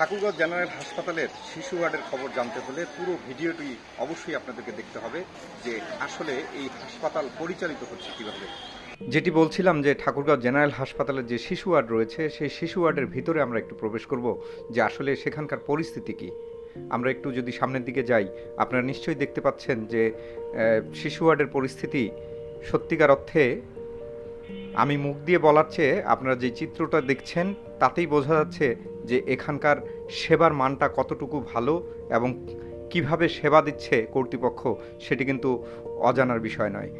Thakurgaon general হাসপাতালের শিশু ওয়ার্ডের খবর জানতে হলে পুরো ভিডিওটি অবশ্যই আপনাদেরকে দেখতে হবে যে আসলে এই হাসপাতাল পরিচালিত হচ্ছে কীভাবে। যেটি বলছিলাম যে ঠাকুরগাঁও জেনারেল হাসপাতালের যে শিশু ওয়ার্ড রয়েছে, সেই শিশু ওয়ার্ডের ভিতরে আমরা একটু প্রবেশ করব যে আসলে সেখানকার পরিস্থিতি কি। আমরা একটু যদি সামনের দিকে যাই, আপনারা নিশ্চয়ই দেখতে পাচ্ছেন যে শিশু ওয়ার্ডের পরিস্থিতি সত্যিকার অর্থে আমি মুখ দিয়ে বলার চেয়ে আপনারা যে চিত্রটা দেখছেন, তাতেই বোঝা যাচ্ছে যে এখানকার সেবার মানটা কতটুকু ভালো এবং কীভাবে সেবা দিচ্ছে কর্তৃপক্ষ সেটি কিন্তু অজানার বিষয় নয়।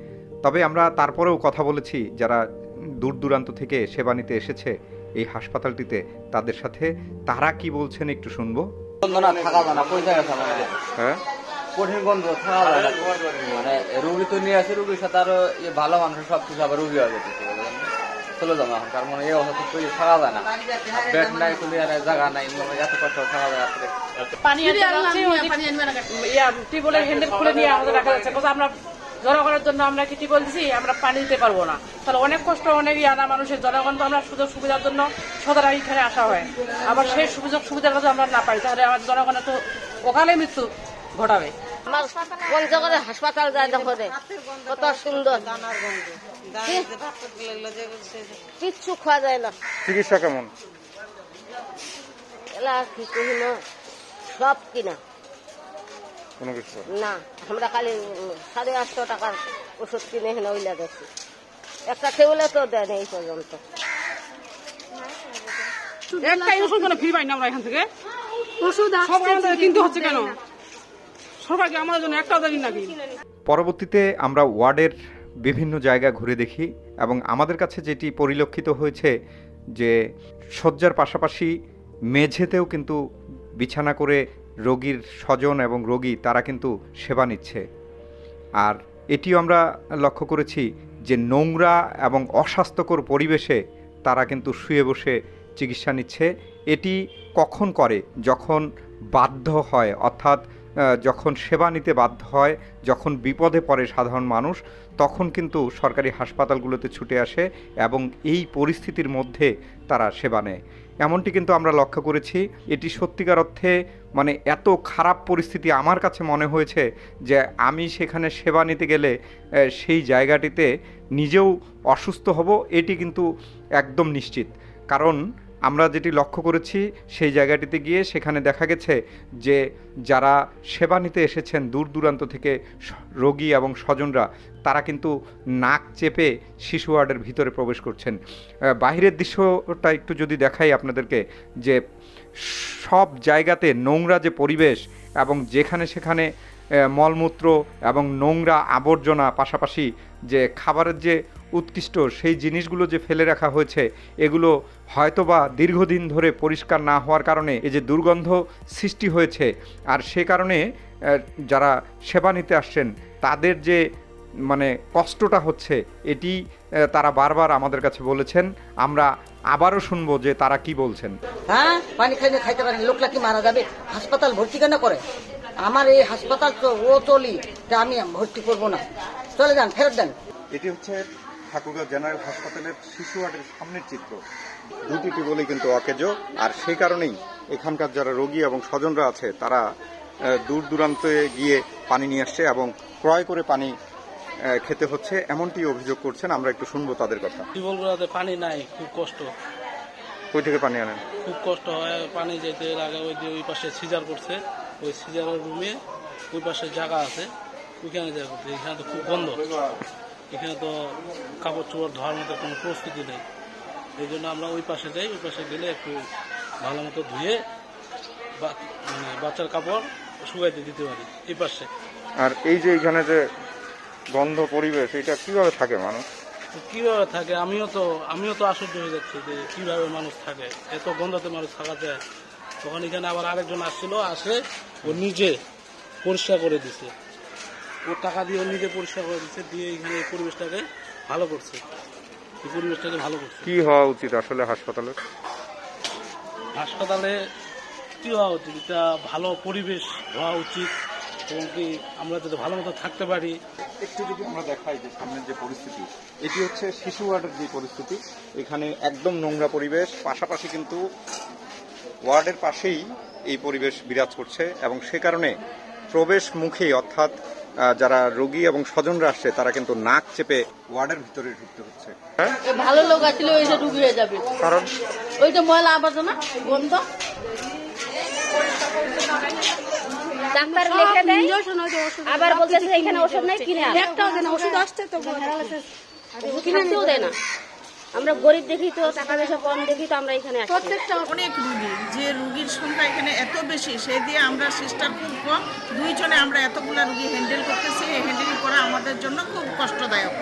তবে আমরা তারপরেও কথা বলেছি যারা দূর দূরান্ত থেকে সেবা নিতে এসেছে এই হাসপাতালটিতে তাদের সাথে তারা কি বলছেন একটু শুনব? হ্যাঁ? কঠিন গন্ধ থাকা যায় মানে রুগী তো নিয়ে আসে রুগীর সাথে আরও ইয়ে ভালো মানুষ সব কিছু আবার রুগী হয়ে? চলে যাব এখন কারণ মানে এই অবস্থা তো থাকা যায় না। বেড নাই ইয়ে নাই জায়গা নাই মানে এত কষ্ট থাকা যায় রাত্রে। পানি ইয়া টিউবওয়েলের হ্যান্ডেল খুলে নিয়ে আমাদের রাখা যাচ্ছে। আমরা জনগণের জন্য আমরা কি টিউবওয়েল দিছি আমরা পানি দিতে পারব না। তাহলে অনেক কষ্ট অনেক ইয়ানা মানুষের জনগণ তো আমরা সুযোগ সুবিধার জন্য সদর এখানে আসা হয়। আবার সেই সুযোগ সুবিধাটা যদি আমরা না পাই তাহলে আমাদের জনগণের তো ওখানে মৃত্যু ঘটাবে। আমার হাসপাতাল যায় দেখো কত সুন্দর। কিচ্ছু খাওয়া যায় না। চিকিৎসা কেমন? এলা কি কহিল সব কিনা। কোনো কিছু? না আমরা খালি সাড়ে আটশো টাকার ওষুধ কিনে এখানে ওইলা গেছি একটা টেবিলে তো দেয় না এই পর্যন্ত। একটাই ওষুধ কেন ফ্রি পাই না আমরা এখান থেকে? ওষুধ কিনতে হচ্ছে কেন? সরকারকে আমাদের জন্য একটা দিন নাকি পরবর্তীতে আমরা ওয়ার্ডের বিভিন্ন জায়গা ঘুরে দেখি এবং আমাদের কাছে যেটি পরিলক্ষিত হয়েছে যে শয্যার পাশাপাশি মেঝেতেও কিন্তু বিছানা করে রোগীর স্বজন এবং রোগী তারা কিন্তু সেবা নিচ্ছে। আর এটিও আমরা লক্ষ্য করেছি যে নোংরা এবং অস্বাস্থ্যকর পরিবেশে তারা কিন্তু শুয়ে বসে চিকিৎসা নিচ্ছে। এটি কখন করে? যখন বাধ্য হয়, অর্থাৎ যখন সেবা নিতে বাধ্য হয়, যখন বিপদে পড়ে সাধারণ মানুষ, তখন কিন্তু সরকারি হাসপাতালগুলোতে ছুটে আসে এবং এই পরিস্থিতির মধ্যে তারা সেবা নেয়। এমনটি কিন্তু আমরা লক্ষ্য করেছি। এটি সত্যিকার অর্থে মানে এত খারাপ পরিস্থিতি আমার কাছে মনে হয়েছে যে আমি সেখানে সেবা নিতে গেলে সেই জায়গাটিতে নিজেও অসুস্থ হব, এটি কিন্তু একদম নিশ্চিত। কারণ আমরা যেটি লক্ষ্য করেছি, সেই জায়গাটিতে গিয়ে সেখানে দেখা গেছে যে যারা সেবা নিতে এসেছেন দূর দূরান্ত থেকে রোগী এবং স্বজনরা, তারা কিন্তু নাক চেপে শিশু ওয়ার্ডের ভিতরে প্রবেশ করছেন। বাহিরের দৃশ্যটা একটু যদি দেখাই আপনাদেরকে যে সব জায়গাতে নোংরা যে পরিবেশ এবং যেখানে সেখানে মলমূত্র এবং নোংরা আবর্জনা পাশাপাশি যে খাবারের যে উৎকৃষ্ট সেই জিনিসগুলো যে ফেলে রাখা হয়েছে, এগুলো হয়তোবা দীর্ঘদিন ধরে পরিষ্কার না হওয়ার কারণে এই যে দুর্গন্ধ সৃষ্টি হয়েছে আর সে কারণে যারা সেবা নিতে আসছেন, তাদের যে মানে কষ্টটা হচ্ছে, এটি তারা বারবার আমাদের কাছে বলেছেন, আমরা আবারও শুনব যে তারা কি বলছেন। হ্যাঁ? পানি খাইলে খাইতে পারেন লোকলা কি মারা যাবে? হাসপাতাল ভর্তি কেন করে? আমার এই হাসপাতাল তো ও চলি তা আমি ভর্তি করব না। চলে যান ফেরত দেন। এটি হচ্ছে ঠাকুরগাঁও জেনারেল হাসপাতালের শিশু ওয়ার্ডের সামনের চিত্র। দুটি টিউবওয়েলই কিন্তু অকেজো আর সেই কারণেই এখানকার যারা রোগী এবং স্বজনরা আছে তারা দূর দূরান্তে গিয়ে পানি নিয়ে আসছে এবং ক্রয় করে পানি খেতে হচ্ছে এমনটি অভিযোগ করছেন আমরা একটু শুনব তাদের কথা। টিউবওয়েলগুলোতে পানি নাই খুব কষ্ট। কই থেকে পানি আনেন? খুব কষ্ট হয় পানি যেতে লাগে ওই যে ওই পাশে সিজার করছে ওই সিজারের রুমে ওই পাশে জায়গা আছে ওইখানে যা করতে এখানে তো খুব গন্ধ। এখানে তো কাপড় চোপড় ধোয়ার মতো কোনো প্রস্তুতি নেই। এই জন্য আমরা ওই পাশে যাই ওই পাশে গেলে একটু ভালো মতো ধুয়ে বা- মানে বাচ্চার কাপড় শুকাইতে দিতে পারি এই পাশে। আর এই যে এখানে যে গন্ধ পরিবেশ এটা কীভাবে থাকে মানুষ? কীভাবে থাকে? আমিও তো আমিও তো আশ্চর্য হয়ে যাচ্ছি যে কীভাবে মানুষ থাকে। এত গন্ধতে মানুষ থাকা যায়। তখন এখানে আবার আরেকজন আসছিল আসে ও নিজে পরিষ্কার করে দিছে। ও টাকা দিয়ে ও নিজে পরিষ্কার করে দিচ্ছে দিয়ে এখানে এই পরিবেশটাকে ভালো করছে। এই পরিবেশটাকে ভালো করছে। কি হওয়া উচিত আসলে হাসপাতালে? হাসপাতালে কি হওয়া উচিত? এটা ভালো পরিবেশ হওয়া উচিত। এবং কি আমরা যাতে ভালো মতো থাকতে পারি। একটু যদি আমরা দেখাই যে সামনের যে পরিস্থিতি এটি হচ্ছে শিশু ওয়ার্ডের যে পরিস্থিতি। এখানে একদম নোংরা পরিবেশ পাশাপাশি কিন্তু ওয়ার্ডের পাশেই এই পরিবেশ বিরাজ করছে এবং সে কারণে প্রবেশ মুখে অর্থাৎ যারা রোগী এবং স্বজনরা আসছে তারা কিন্তু নাক চেপে ওয়ার্ডের ভিতরে ঢুকতে হচ্ছে। হ্যাঁ ভালো লোক আসলে ওই যে ডুবি হয়ে যাবে। কারণ? ওই যে ময়লা আবর্জনা গন্ধ ডাক্তার লিখে দেয় আবার বলতেছে এখানে ওষুধ নাই কিনে। দেয় না ওষুধ আসছে তো কিনতেও দেয় না। আমরা গরিব দেখি তো টাকা পয়সা কম দেখি তো আমরা এখানে প্রত্যেকটা অনেক রুগী যে রুগীর সংখ্যা এখানে এত বেশি সেই দিয়ে আমরা সিস্টার খুব কম দুইজনে আমরা এতগুলো রুগী হ্যান্ডেল করতেছি এই হ্যান্ডেল করা আমাদের জন্য খুব কষ্টদায়ক।